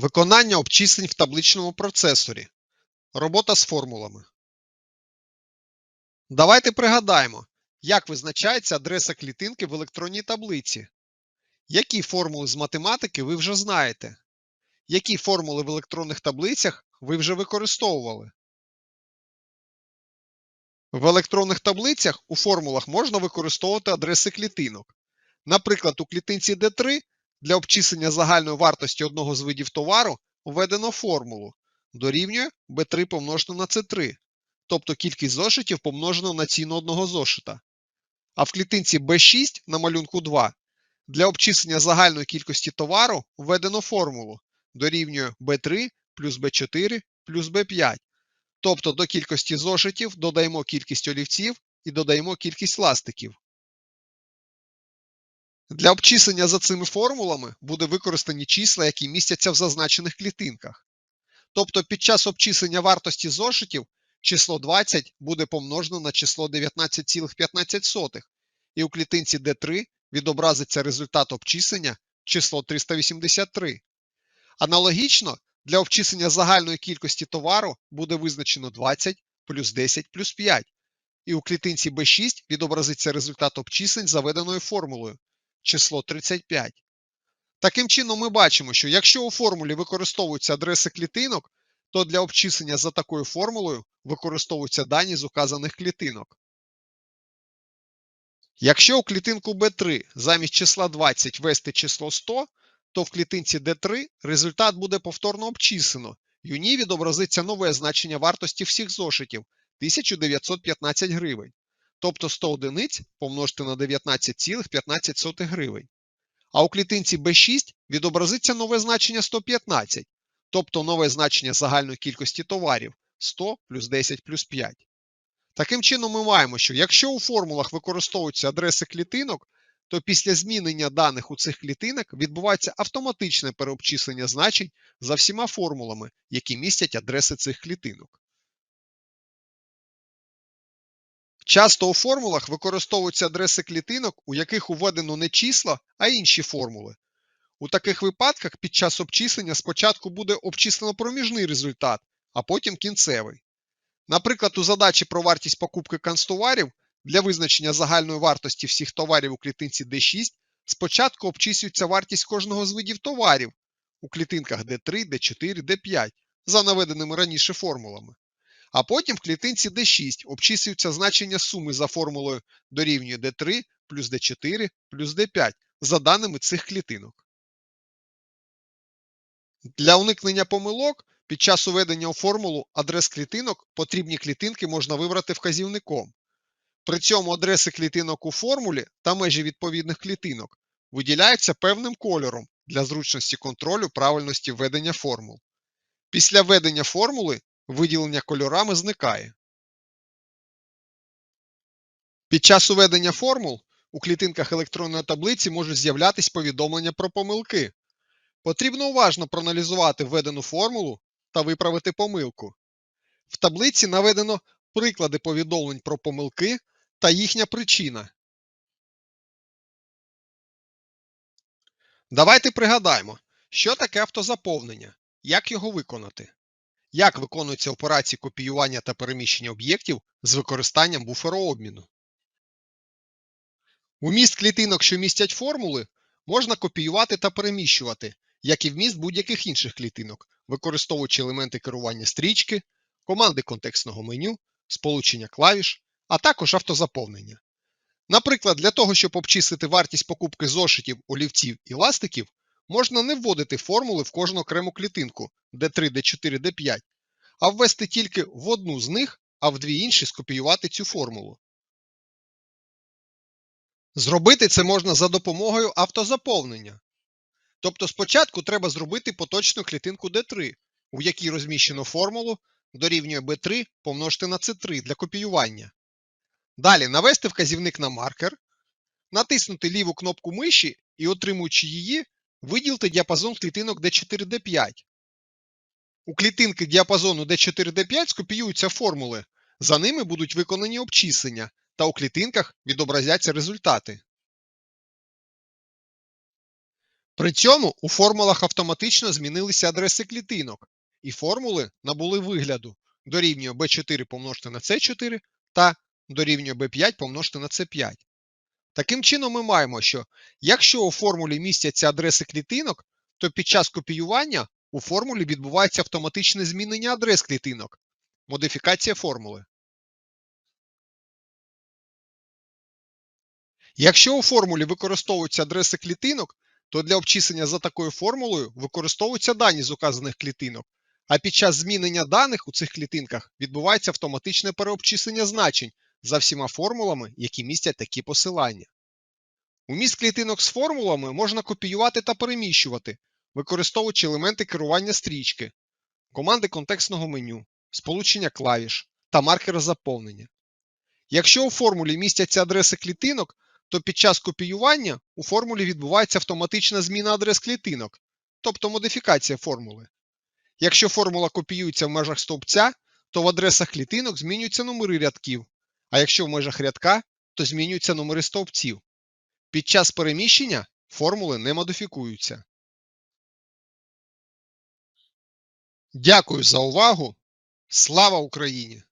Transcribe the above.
Виконання обчислень в табличному процесорі. Робота з формулами. Давайте пригадаємо, як визначається адреса клітинки в електронній таблиці. Які формули з математики ви вже знаєте? Які формули в електронних таблицях ви вже використовували? В електронних таблицях у формулах можна використовувати адреси клітинок. Наприклад, у клітинці D3 для обчислення загальної вартості одного з видів товару введено формулу дорівнює B3 помножено на C3, тобто кількість зошитів помножено на ціну одного зошита. А в клітинці B6 на малюнку 2 для обчислення загальної кількості товару введено формулу дорівнює B3 плюс B4 плюс B5. Тобто до кількості зошитів додаємо кількість олівців і додаємо кількість ластиків. Для обчислення за цими формулами буде використані числа, які містяться в зазначених клітинках. Тобто під час обчислення вартості зошитів число 20 буде помножено на число 19,15, і у клітинці D3 відобразиться результат обчислення число 383. Аналогічно для обчислення загальної кількості товару буде визначено 20 плюс 10 плюс 5, і у клітинці B6 відобразиться результат обчислень заведеною формулою число 35. Таким чином, ми бачимо, що якщо у формулі використовуються адреси клітинок, то для обчислення за такою формулою використовуються дані з указаних клітинок. Якщо у клітинку B3 замість числа 20 ввести число 100, то в клітинці D3 результат буде повторно обчислено, і у ній відобразиться нове значення вартості всіх зошитів 1915 гривень. Тобто 100 одиниць помножити на 19,15 гривень. А у клітинці B6 відобразиться нове значення 115, тобто нове значення загальної кількості товарів 100 плюс 10 плюс 5. Таким чином, ми маємо, що якщо у формулах використовуються адреси клітинок, то після змінення даних у цих клітинок відбувається автоматичне переобчислення значень за всіма формулами, які містять адреси цих клітинок. Часто у формулах використовуються адреси клітинок, у яких введено не числа, а інші формули. У таких випадках під час обчислення спочатку буде обчислено проміжний результат, а потім кінцевий. Наприклад, у задачі про вартість покупки канцтоварів для визначення загальної вартості всіх товарів у клітинці D6 спочатку обчислюється вартість кожного з видів товарів у клітинках D3, D4, D5 за наведеними раніше формулами. А потім в клітинці D6 обчислюється значення суми за формулою дорівнює D3 плюс D4 плюс D5 за даними цих клітинок. Для уникнення помилок під час уведення у формулу адрес клітинок потрібні клітинки можна вибрати вказівником. При цьому адреси клітинок у формулі та межі відповідних клітинок виділяються певним кольором для зручності контролю правильності введення формул. Після введення формули виділення кольорами зникає. Під час уведення формул у клітинках електронної таблиці можуть з'являтись повідомлення про помилки. Потрібно уважно проаналізувати введену формулу та виправити помилку. В таблиці наведено приклади повідомлень про помилки та їхня причина. Давайте пригадаємо, що таке автозаповнення, як його виконати, як виконуються операції копіювання та переміщення об'єктів з використанням буферообміну. Уміст клітинок, що містять формули, можна копіювати та переміщувати, як і вміст будь-яких інших клітинок, використовуючи елементи керування стрічки, команди контекстного меню, сполучення клавіш, а також автозаповнення. Наприклад, для того, щоб обчислити вартість покупки зошитів, олівців і ластиків, можна не вводити формули в кожну окрему клітинку D3, D4, D5, а ввести тільки в одну з них, а в дві інші скопіювати цю формулу. Зробити це можна за допомогою автозаповнення. Тобто спочатку треба зробити поточну клітинку D3, у якій розміщено формулу дорівнює B3 помножити на C3 для копіювання. Далі навести вказівник на маркер, натиснути ліву кнопку миші і, отримуючи її, виділити діапазон клітинок D4, D5. У клітинки діапазону D4, D5 скопіюються формули, за ними будуть виконані обчислення, та у клітинках відобразяться результати. При цьому у формулах автоматично змінилися адреси клітинок, і формули набули вигляду дорівнює b4 помножити на c4 та дорівнює b5 помножити на c5. Таким чином, ми маємо, що якщо у формулі містяться адреси клітинок, то під час копіювання у формулі відбувається автоматичне змінення адрес клітинок, модифікація формули. Якщо у формулі використовуються адреси клітинок, то для обчислення за такою формулою використовуються дані з указаних клітинок, а під час змінення даних у цих клітинках відбувається автоматичне переобчислення значень за всіма формулами, які містять такі посилання. Уміст клітинок з формулами можна копіювати та переміщувати, використовуючи елементи керування стрічки, команди контекстного меню, сполучення клавіш та маркера заповнення. Якщо у формулі містяться адреси клітинок, то під час копіювання у формулі відбувається автоматична зміна адрес клітинок, тобто модифікація формули. Якщо формула копіюється в межах стовпця, то в адресах клітинок змінюються номери рядків, а якщо в межах рядка, то змінюються номери стовпців. Під час переміщення формули не модифікуються. Дякую за увагу. Слава Україні!